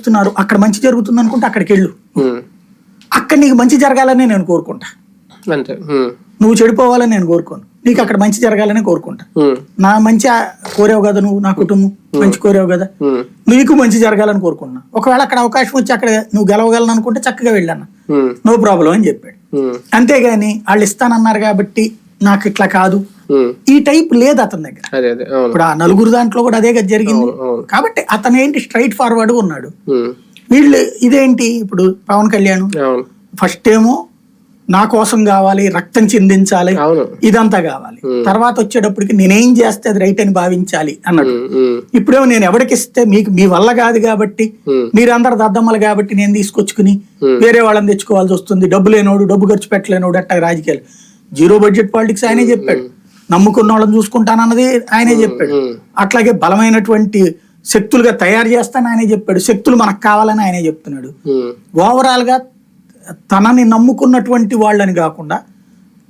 చేస్తున్నారు అక్కడ మంచి జరుగుతుంది అనుకుంటే అక్కడికి వెళ్ళు. అక్కడ నీకు మంచి జరగాలని నేను కోరుకుంటా అంతే. నువ్వు చెడిపోవాలని నేను కోరుకోను నీకు అక్కడ మంచి జరగాలని కోరుకుంటా. నా మంచి కోరావు కదా నువ్వు నా కుటుంబం మంచి కోరావు కదా. నీకు మంచి జరగాలని కోరుకున్నా ఒకవేళ అక్కడ అవకాశం వచ్చి అక్కడ నువ్వు గెలవగలను అనుకుంటే చక్కగా వెళ్ళాను. నో ప్రాబ్లం అని చెప్పాడు. అంతేగాని వాళ్ళు ఇస్తానన్నారు కాబట్టి నాకు ఇట్లా కాదు. ఈ టైప్ లేదు అతని దగ్గర. ఇప్పుడు ఆ నలుగురు దాంట్లో కూడా అదే కదా జరిగింది. కాబట్టి అతను ఏంటి స్ట్రైట్ ఫార్వర్డ్ ఉన్నాడు. వీళ్ళు ఇదేంటి ఇప్పుడు పవన్ కళ్యాణ్? ఫస్ట్ ఏమో నా కోసం కావాలి రక్తం చిందించాలి ఇదంతా కావాలి. తర్వాత వచ్చేటప్పటికి నేనేం చేస్తే అది రైట్ అని భావించాలి అన్నాడు. ఇప్పుడేమో నేను ఎవరికి ఇస్తే మీకు మీ వల్ల కాదు కాబట్టి. మీరందరు దద్దమ్మలు కాబట్టి నేను తీసుకొచ్చుకుని వేరే వాళ్ళని తెచ్చుకోవాల్సి వస్తుంది. డబ్బు లేనోడు డబ్బు ఖర్చు పెట్టలేనోడు అట్టా రాజకీయాలు. జీరో బడ్జెట్ పాలిటిక్స్ ఆయనే చెప్పాడు. నమ్ముకున్న వాళ్ళని చూసుకుంటానన్నది ఆయనే చెప్పాడు. అట్లాగే బలమైనటువంటి శక్తులుగా తయారు చేస్తానని ఆయనే చెప్పాడు శక్తులు మనకు కావాలని ఆయనే చెప్తున్నాడు. ఓవరాల్గా తనని నమ్ముకున్నటువంటి వాళ్ళని కాకుండా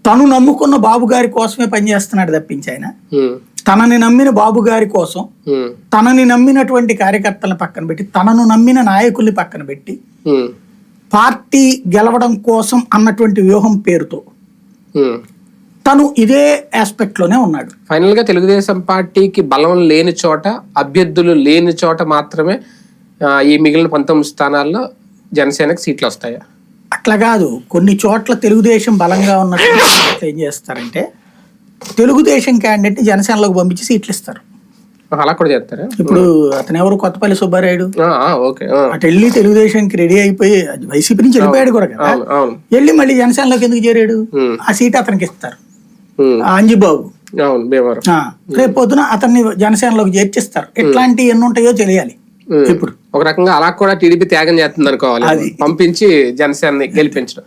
తను నమ్ముకున్న బాబు గారి కోసమే పనిచేస్తున్నాడు తప్పించి ఆయన. తనని నమ్మిన బాబు గారి కోసం. తనని నమ్మినటువంటి కార్యకర్తలను పక్కన పెట్టి తనను నమ్మిన నాయకుల్ని పక్కన పెట్టి. పార్టీ గెలవడం కోసం అన్నటువంటి వ్యూహం పేరుతో. తను ఇదే ఆస్పెక్ట్లోనే ఉన్నాడు. ఫైనల్గా తెలుగుదేశం పార్టీకి బలం లేని చోట అభ్యర్థులు లేని చోట మాత్రమే ఈ మిగిలిన పంతొమ్మిది స్థానాల్లో జనసేనకి సీట్లు వస్తాయా? అట్లా కాదు. కొన్ని చోట్ల తెలుగుదేశం బలంగా ఉన్నటువంటి ఏం చేస్తారంటే తెలుగుదేశం క్యాండిడేట్ జనసేనలోకి పంపించి సీట్లు ఇస్తారు. అలా కూడా చేస్తారా? ఇప్పుడు అతను ఎవరు కొత్తపల్లి సుబ్బారాయుడు. ఓకే. అటు వెళ్ళి తెలుగుదేశానికి రెడీ అయిపోయి వైసీపీ నుంచి వెళ్ళిపోయాడు కూడా కదా. వెళ్ళి మళ్ళీ జనసేనలోకి ఎందుకు చేరాడు. ఆ సీట్ అతనికి ఇస్తారు. అంజిబాబు రేపు పొద్దున అతన్ని జనసేనలోకి చేర్చిస్తారు. ఎట్లాంటి ఎన్ని ఉంటాయో తెలియాలి. ఇప్పుడు. ఒక రకంగా అలా కూడా టీడీపీ త్యాగం చేస్తుంది అనుకోవాలి పంపించి జనసేనని గెలిపించడం.